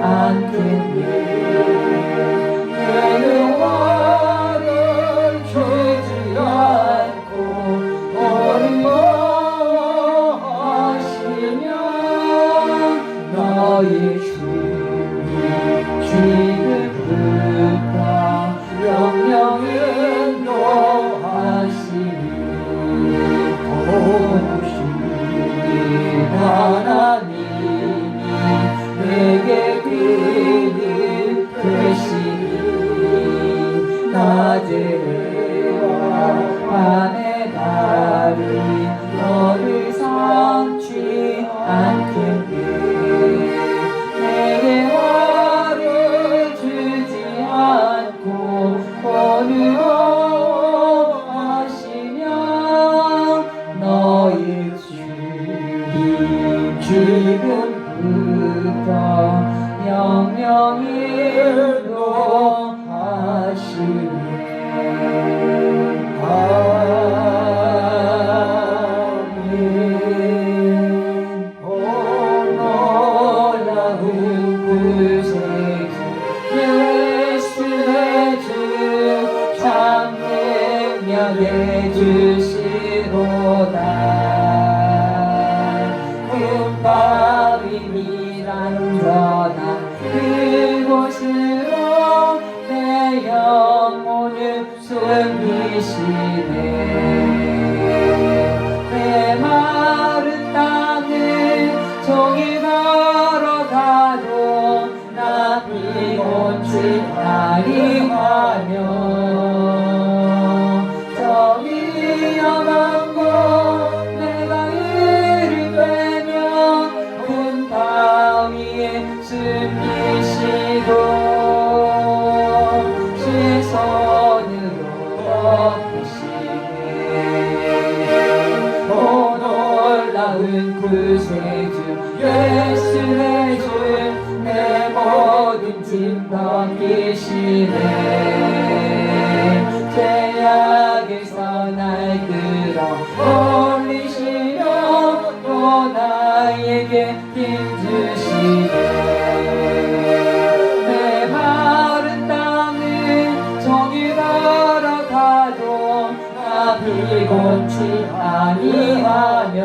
and 나게 주시로다. 하시네 주의 내 모든 짐 벗기시네 죄악에서 날 들어 올리시며 또 나에게 힘주시네. 내 마른 땅을 정이 날아가도 나 비곤치 아니하며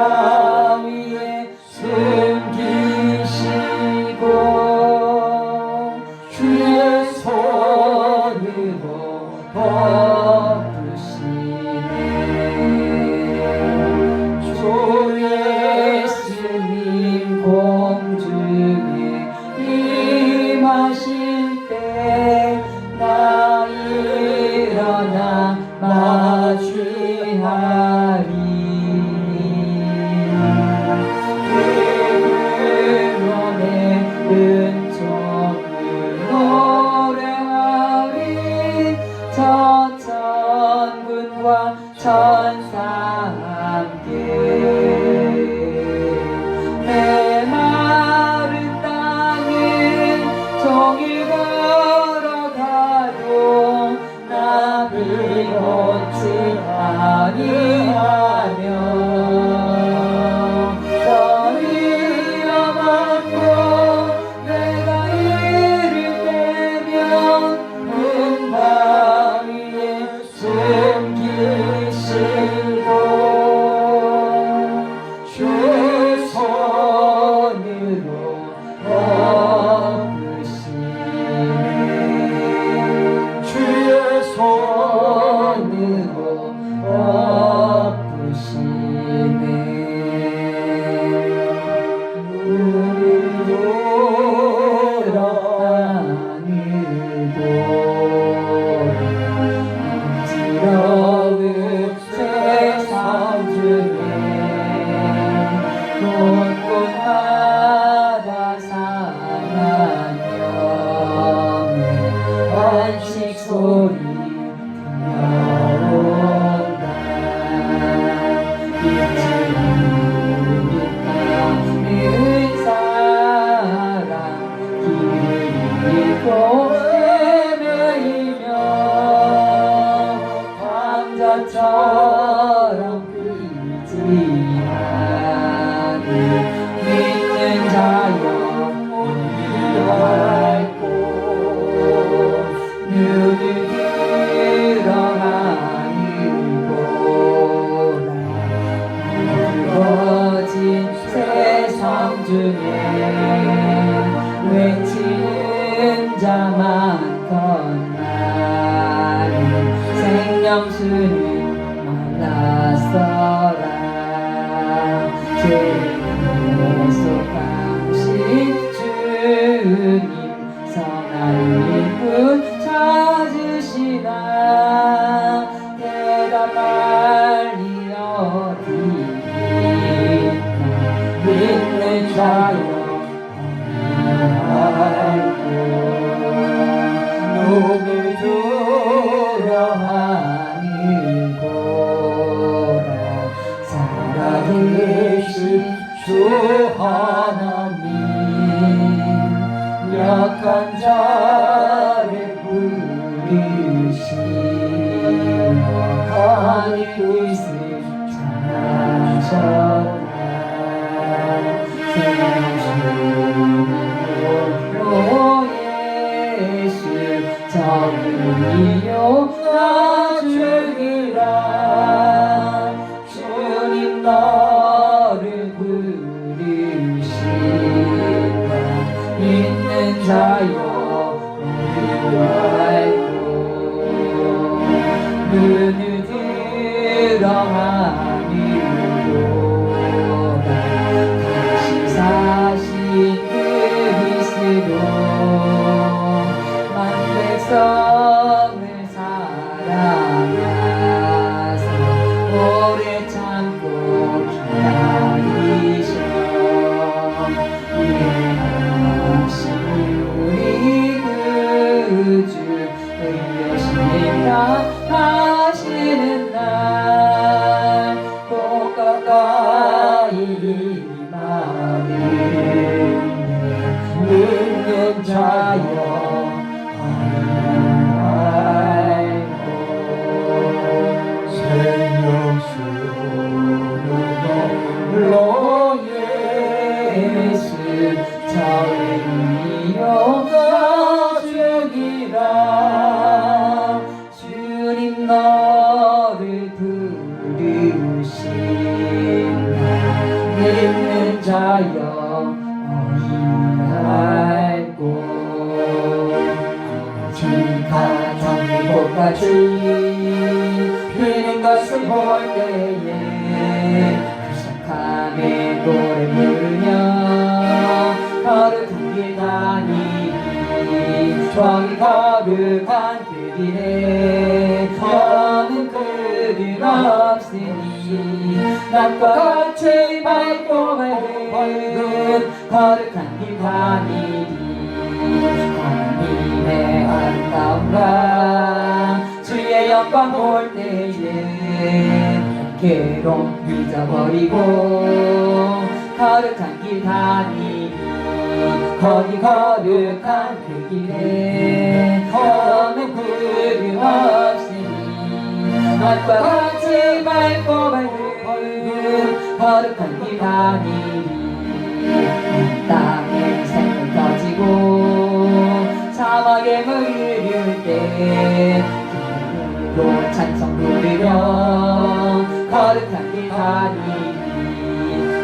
아. 전 군과 전 자만 건나니 생명수는 만났어라 하나님 약한 자를 부르시며 하늘 뜻을 전하 들어 믿는 자여 다니니 저기 거룩한 그 길에 너는 그들 없으니 낮과 같이 밝고 밝은 거룩한 길 다니니 하나님의 아름다움과 주의 영광 볼 때에 괴로움 잊어버리고 거룩한 길 다니니 거기 거룩한 그 길에 너는 구름 없으니. 낮과 같이 밝고 밝은 거룩한 길 다니니. 땅에 생을 터지고 사막에 물을 때 기쁨으로 찬송 부르며 거룩한 길 다니니.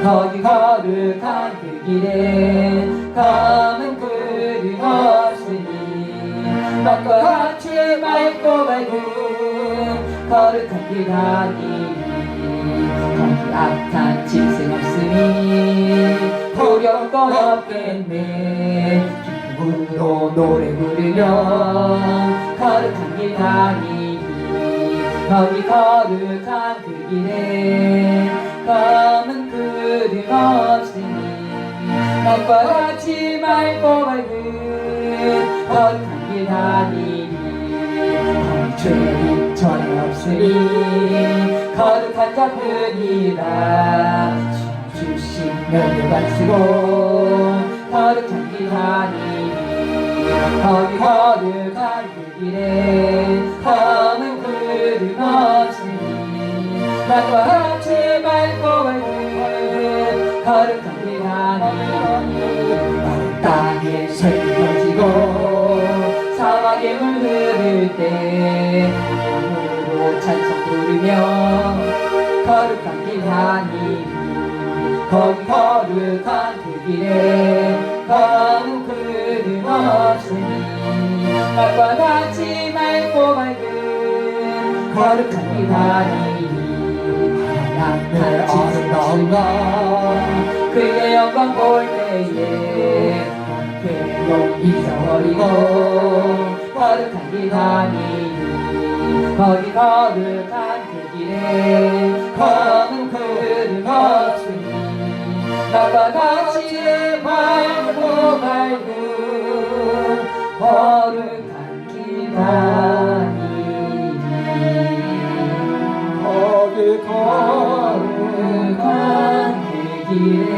거기 거룩한 그 길에 구름 없으니 낮과 같이 맑고 밝은 거룩한 길 다니니 거기 악한 짐승 없으니 두려울 것 없겠네. 기쁨으로 노래 부르며 거룩한 길 다니니 거기 거룩한 그 길에 구름 없으니 낮과 같이 맑고 밝은 거룩한 길 다니니 죄인 전혀 없으니 거룩한 자뿐이라 주 주신 면류관 쓰고 거룩한 길 다니니 거기 거룩한 그 길에 검은 구름 없으니 낮과 때 힘으로 찬송 부르며 거룩한 길 다니니 거기 거룩한 그 길에 구름 없으니 낮과 같이 맑고 밝은 거룩한 길 다니니 하나님 아름다운 것 그의 영광 볼 때에 괴로움 잊어버리고 거룩한 길 다니니 거기 거룩한 그 길에 검은 구름 없으니 나와 같이 맑고 밝은 거룩한 길 다니니. 거기 거룩한 그 길에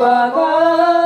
বাবা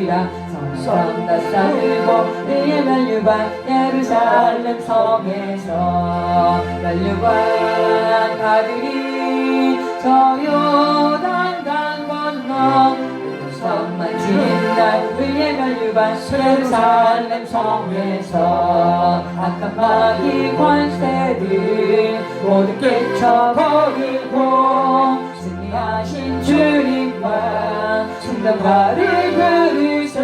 달아쓰리라 손성과 싸우고 의의 면류관 예루살렘 성에서 면류관 가들이 저 요단 강 건너 성만 지날 의의 면류관 예루살렘 성에서 악한 마귀 관세들 모두 깨쳐버리고 승리하신 주님만 부르세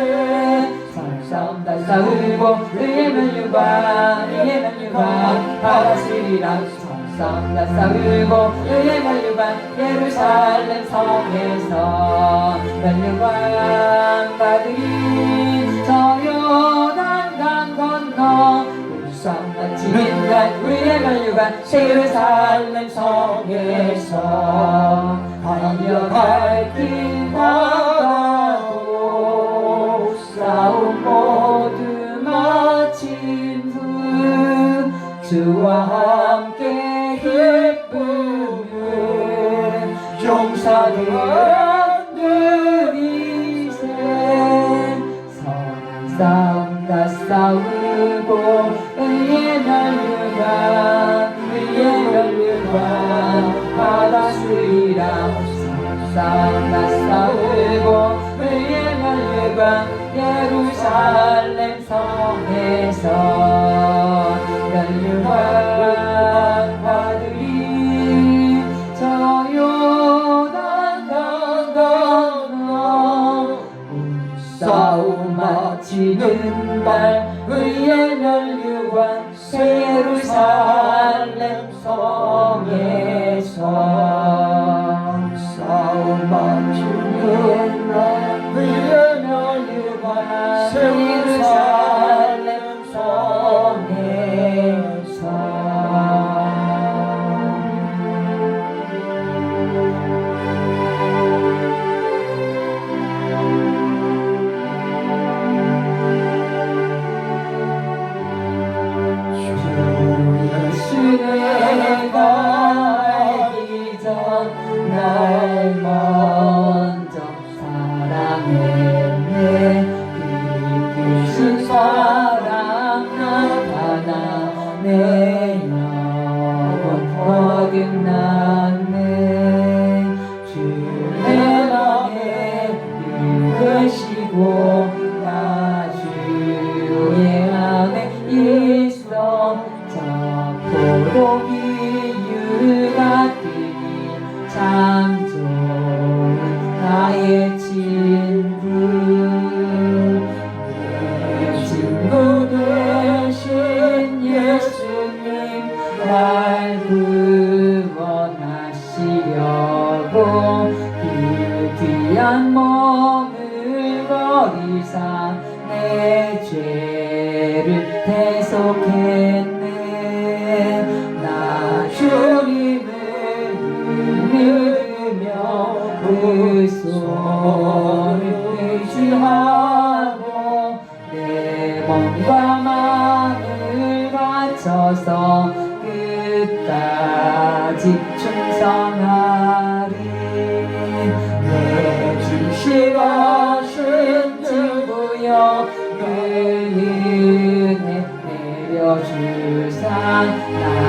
성성 다 싸우고 의의 면류관 의의 면류관 받아쓰리라. 성성 다 싸우고 의의 면류관 예루살렘 성에서 면류관 받으리 저 요단 강 건너 지는 날 우리의 면류관 예루살렘 성에서. 달려갈 길 마음 모두 마친 분 주와 함께 기쁨을 용사들은 누리세 성상 다 싸우고 의의 멸류관 의의 멸류관 받았으리라. 성상 다 싸우고 의의 멸류관 예루살렘 성에서 연류한 아들이 저 요단 강 건너 싸움 마치는 날 Amen. 난 머물거리사 내 죄를 대속했네. 나 주님을 믿으며 그 손을 의지하고 내 몸과 마음을 바쳐서 끝까지 충성 la